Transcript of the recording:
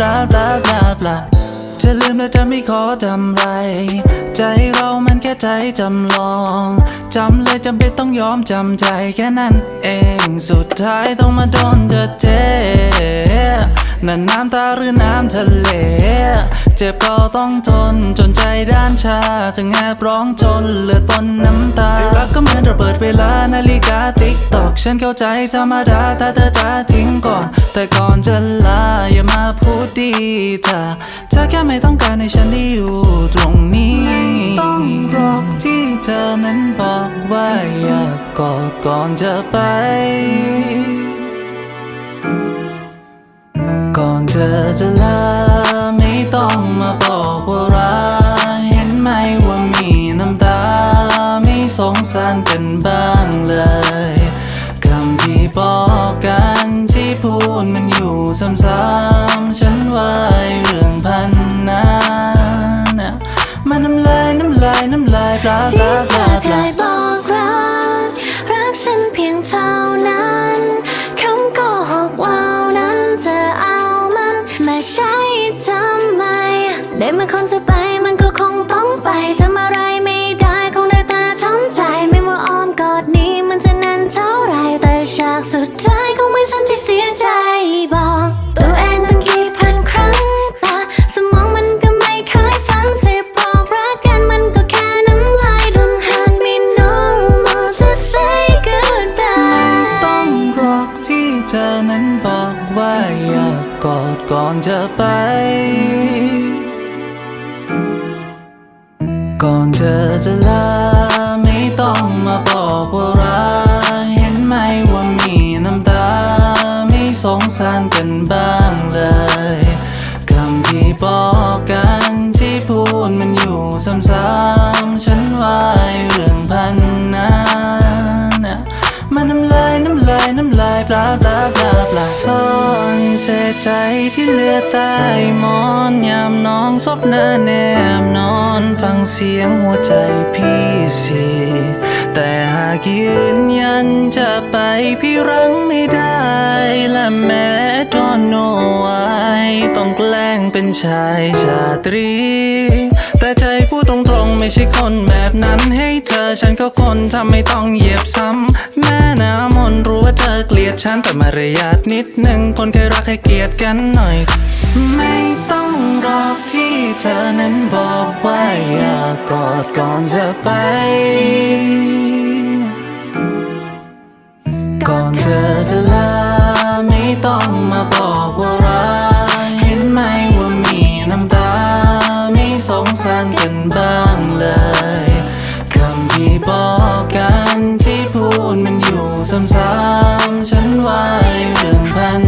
น้ำลายปลาปลาปลาจะลืมและจะไม่ขอจำไร ใจเรามันแค่ใจจำลองจำเลยจำเป็นต้องยอมจำใจแค่นั้นเองสุดท้ายต้องมาโดนเธอเทนั่นน้ำตาหรือน้ำทะเล เจ็บก็ต้องทนจนใจด้านชาถึงแอบร้องจนเหลือต้นน้ำตาไอ้รักก็เหมือนระเบิดเวลานาฬิ ฉันเข้าใจธรรมดาถ้าเธอจะทิ้งก่อน แต่ก่อนจะลาอย่ามาพูดดีเธอเธอแค่ไม่ต้องการให้ฉันได้อยู่ตรงนี้ต้องรอกที่เธอนั้นบอกว่าอยากกอดก่อนจะไป ก่อนเธอจะลาไม่ต้องมาบอกว่ารักเห็นไหมว่ามีน้ำตาไม่สงสารกัน ที่เธอเคยบอกรัก รักฉันเพียงเท่านั้นคำโกหกเหล่านั้นเธอเอามันมาใช้ทำไมได้เมื่อคนจะไปมันก็คงต้องไปทำอะไรไม่ได้คงได้แต่ทำใจไม่ว่าอ้อมกอดนี้มันจะนานเท่าไรแต่ฉากสุดท้ายคงไม่ฉันที่ ก่อนจะไป ก่อนเธอจะลาไม่ต้องมาบอกว่ารักเห็นไหมว่ามีน้ำตา ไม่สงสารกันบ้างเลยคำที่บอกกันที่พูดมันอยู่ซ้ำๆ น้ำลายปลาปลาปลาซ่อนเศษใจที่เหลือใต้หมอนยามน้องซบหน้าแนมนอนฟังเสียงหัวใจพี่สิแต่หากยืนยันจะไปพี่รั้งไม่ได้และแม้ตอนโนไวต้องแกล้งเป็นชายชาตรี แต่ใจพูดตรงๆไม่ใช่คนแบบนั้นให้เธอฉันก็คนทำไม่ต้องเหยียบซ้ำแม่น้ำ เกลียดฉันแต่มารยาทนิดหนึ่งคนเคยรักให้เกียดกันหน่อย ไม่ต้องรอกที่เธอนั้นบอกว่าอย่ากอดก่อนจะไป ก่อนเธอจะลาไม่ต้องมาบอกว่ารักเห็นไหมว่ามีน้ำตา ไม่สงสารกันบ้างเลยคำที่บอก ซ้ำๆฉันว่าอยู่หนึ่งพัน